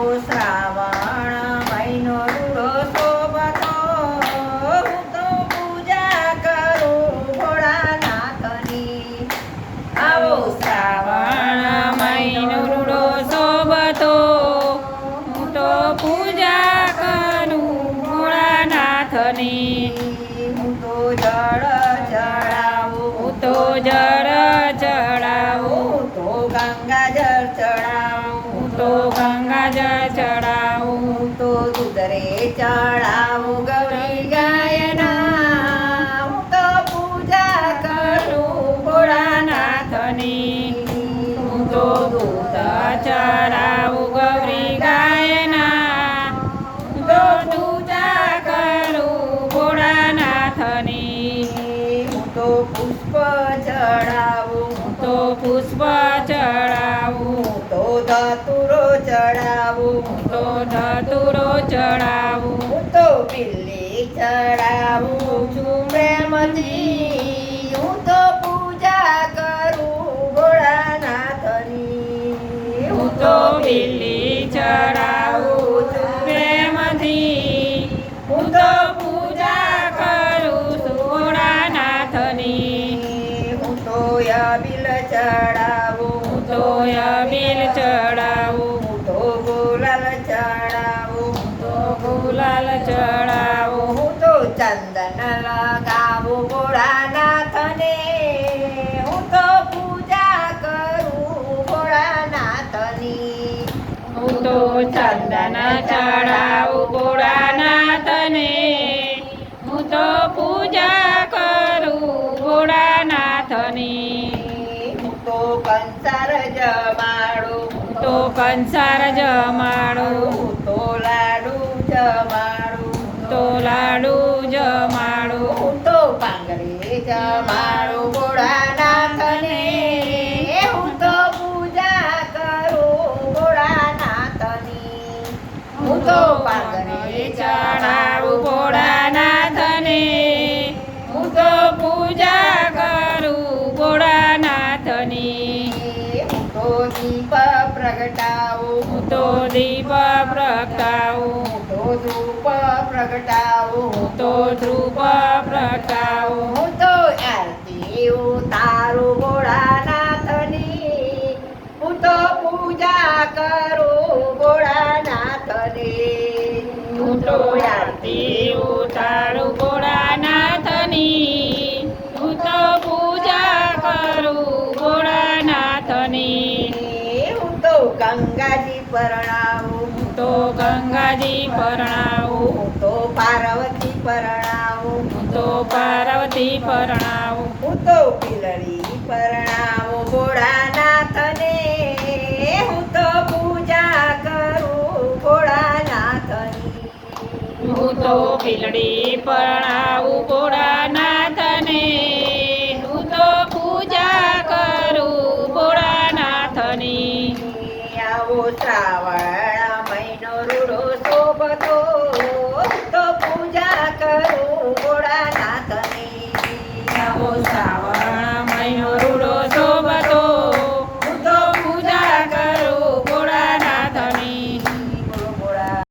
શ્રાવણ મહિનો રૂડો શોભતો હું તો પૂજા કરું ભોળાનાથની. આવો શ્રાવણ મહિનો રૂડો શોભતો હું તો પૂજા કરું ભોળાનાથની. હું તો જળ ચડાવું, હું તો જળ ચડાવું તો ગંગા ગંગાજળ ચડાવું તો દૂધરે ચડાવું ગૌરી ગાયના હું તો પૂજા કરું ભોળાનાથની હું તો દૂધ ચડાવું ગૌરી ગાયના હું તો પૂજા કરું ભોળાનાથની હું તો પુષ્પ ચડાવું હું તો પુષ્પ ધતુરો ચડાવું. હું તો બિલ્લી ચડાવું છું પ્રેમથી. હું તો પૂજા કરું ભોળાનાથની. હું તો બિલ્લી ચડાવું છું પ્રેમથી. હું તો પૂજા કરું છું ભોળાનાથની. હું તો ચડાવું. તો ચડાવું હું તો ગુલાલ ચડાવું હું તો ચંદન લગાવું ભોળાનાથને હું તો પૂજા કરું ભોળાનાથની હું તો ચંદન ચડાવું ભોળાનાથને હું તો પૂજા કરું ભોળાનાથની હું તો કંસાર જમાડું હું તો કંસાર જમાડું. તો લાડુ જમાડું. તો લાડુ જમાડું. તો પાંગરે જમાડું. દીપ પ્રગટાવો તો દીપ પ્રગટાવો તો ધૂપ પ્રગટાવો તો ધ્રુપ પ્રગટાવો તો આરતી તારો ભોળાનાથની. હું તો પૂજા કરું ભોળાનાથની. હું તો આરતી ગંગાજી પરણાવું હું તો ગંગાજી પરણાવો. હું તો પાર્વતી પરણાવું. હું તો પાર્વતી પરણાવું. હું તો પરણાવો પરણાવું ભોળાનાથને. હું તો પૂજા કરું ભોળાનાથની. હું તો પિલડી પરણાવું